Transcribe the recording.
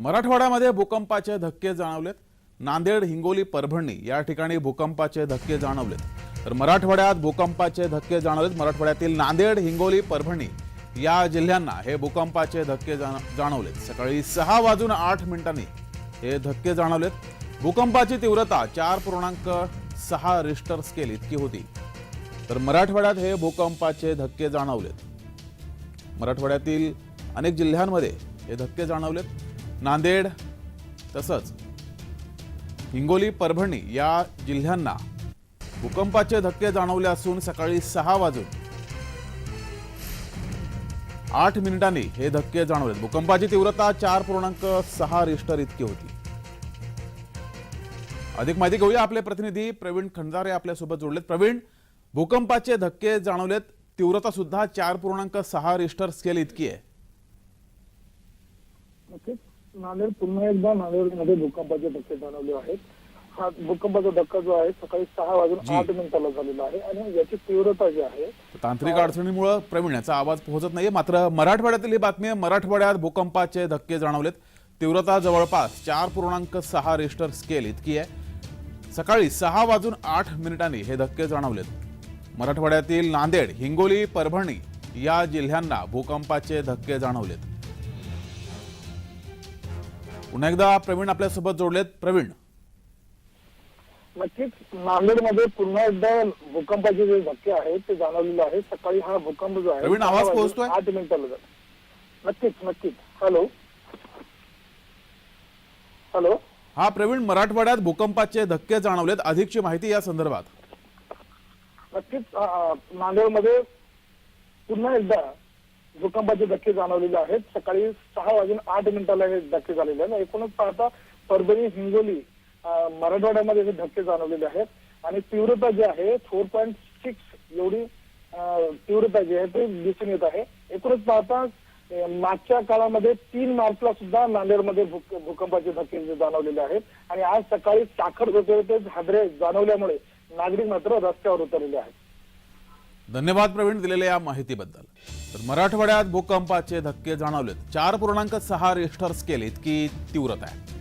मराठवाड्यामध्ये भूकंपाचे धक्के जाणवलेत. नांदेड हिंगोली परभणी या ठिकाणी भूकंपाचे धक्के जाणवलेत. तर मराठवाड्यात भूकंपाचे धक्के जाणवलेत. मराठवाड्यातील नांदेड हिंगोली परभणी या जिल्ह्यांना हे भूकंपाचे धक्के जाण- जाणवलेत. सकाळी सहा वाजून आठ मिनिटांनी हे धक्के जाणवलेत. भूकंपाची तीव्रता चार पूर्णांक सहा रिस्टर स्केल इतकी होती. तर मराठवाड्यात हे भूकंपाचे धक्के जाणवलेत. मराठवाड्यातील अनेक जिल्ह्यांमध्ये हे धक्के जाणवलेत. नांदेड तसंच हिंगोली परभणी या जिल्ह्यांना भूकंपाचे धक्के जाणवले असून सकाळी सहा वाजून आठ मिनिटांनी हे धक्के जाणवलेत भूकंपाची तीव्रता चार पूर्णांक सहा रिस्टर इतकी होती. अधिक माहिती घेऊया आपले प्रतिनिधी प्रवीण खंडारे आपल्यासोबत जोडलेत. प्रवीण भूकंपाचे धक्के जाणवलेत. तीव्रता सुद्धा चार पूर्णांक सहा रिस्टर स्केल इतकी आहे. नांदेड पुन्हा एकदा नांदेडमध्ये भूकंपाचे धक्के जाणवले आहेत. हा भूकंपाचा धक्का जो आहे सकाळी सहा वाजून जी. आठ मिनिटाला झालेला आहे आणि याची तीव्रता जी आहे तांत्रिक अडचणीमुळे प्रवीण याचा आवाज पोहोचत नाहीये. मात्र मराठवाड्यातील ही बातमी आहे. मराठवाड्यात भूकंपाचे धक्के जाणवलेत. तीव्रता जवळपास चार पूर्णांक सहा रिस्टर स्केल इतकी आहे. सकाळी सहा वाजून आठ मिनिटांनी हे धक्के जाणवलेत. मराठवाड्यातील नांदेड हिंगोली परभणी या जिल्ह्यांना भूकंपाचे धक्के जाणवलेत. पुन्हा एकदा प्रवीण आपल्यासोबत जोडलेत. प्रवीण. नक्कीच. नांदेडमध्ये पुन्हा एकदा भूकंपाचे जे धक्के आहेत ते जाणवलेले आहेत. सकाळी हा भूकंप जो आहे प्रवीण, आवाज पोहोचतोय? आठ मिनिटाला झाला. नक्कीच नक्कीच. हॅलो. हॅलो. हा प्रवीण मराठवाड्यात भूकंपाचे धक्के जाणवलेत. अधिकची माहिती या संदर्भात. नक्कीच नांदेडमध्ये पुन्हा एकदा भूकंपाचे धक्के जाणवलेले आहेत. सकाळी सहा वाजून आठ मिनिटाला हे धक्के झालेले आहेत. एकूणच पाहता परभणी हिंगोली मराठवाड्यामध्ये हे धक्के जाणवलेले आहेत. आणि तीव्रता जी आहे फोर पॉईंट सिक्स एवढी तीव्रता जी आहे ती दिसून येत आहे. एकूणच पाहता मागच्या काळामध्ये तीन मार्चला सुद्धा नांदेडमध्ये भूकंपाचे धक्के जाणवलेले आहेत. आणि आज सकाळी साखर होते हादरे जाणवल्यामुळे नागरिक मात्र रस्त्यावर उतरलेले आहेत. धन्यवाद प्रवीण दिलेल्या या माहितीबद्दल. तर मराठवाड्यात भूकंपाचे धक्के जाणवलेत. चार पूर्णांक सहा रिस्टर स्केल इतकी तीव्रता आहे.